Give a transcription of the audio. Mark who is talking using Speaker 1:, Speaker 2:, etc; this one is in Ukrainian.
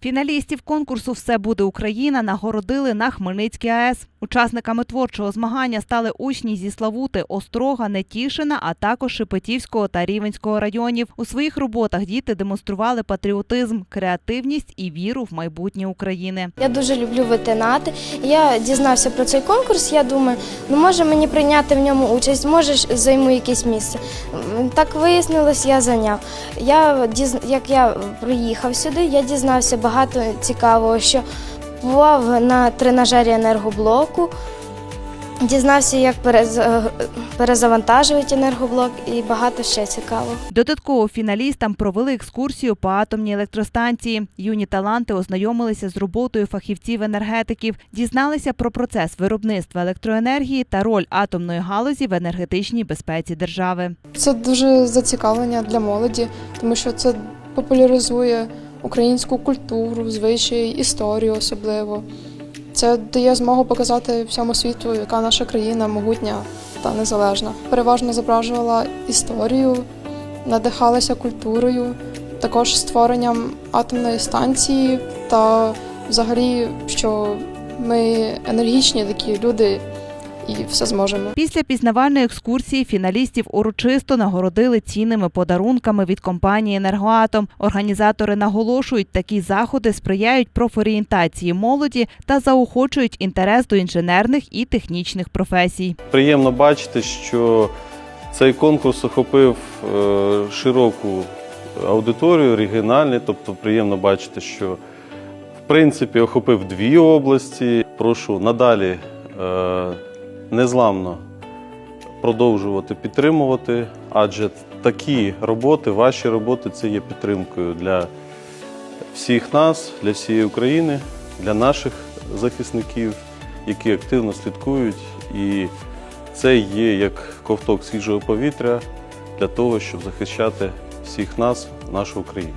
Speaker 1: Фіналістів конкурсу Все буде Україна нагородили на Хмельницькій АЕС. Учасниками творчого змагання стали учні зі Славути, Острога, Нетішина, а також Шепетівського та Рівенського районів. У своїх роботах діти демонстрували патріотизм, креативність і віру в майбутнє України.
Speaker 2: Я дуже люблю ветенати. Я дізнався про цей конкурс. Я думаю, ну може мені прийняти в ньому участь, може займу якесь місце. Так вияснилось, я зайняв. Я як я приїхав сюди, я дізнався багато цікавого, що бував на тренажері енергоблоку. Дізнався, як е, перезавантажують енергоблок і багато ще цікавого.
Speaker 1: Додатково фіналістам провели екскурсію по атомній електростанції. Юні таланти ознайомилися з роботою фахівців-енергетиків, дізналися про процес виробництва електроенергії та роль атомної галузі в енергетичній безпеці держави.
Speaker 3: Це дуже зацікавлення для молоді, тому що це популяризує українську культуру, звичаї, історію особливо. Це дає змогу показати всьому світу, яка наша країна могутня та незалежна. Переважно зображувала історію, надихалася культурою, також створенням атомної станції та взагалі, що ми енергічні такі люди і все зможемо.
Speaker 1: Після пізнавальної екскурсії фіналістів урочисто нагородили цінними подарунками від компанії Енергоатом. Організатори наголошують, такі заходи сприяють профорієнтації молоді та заохочують інтерес до інженерних і технічних професій.
Speaker 4: Приємно бачити, що цей конкурс охопив е, широку аудиторію, регіональний, тобто приємно бачити, що в принципі охопив дві області. Прошу надалі е, незламно продовжувати підтримувати, адже такі роботи, ваші роботи це є підтримкою для всіх нас, для всієї України, для наших захисників, які активно слідкують. І це є як ковток свіжого повітря для того, щоб захищати всіх нас, нашу Україну.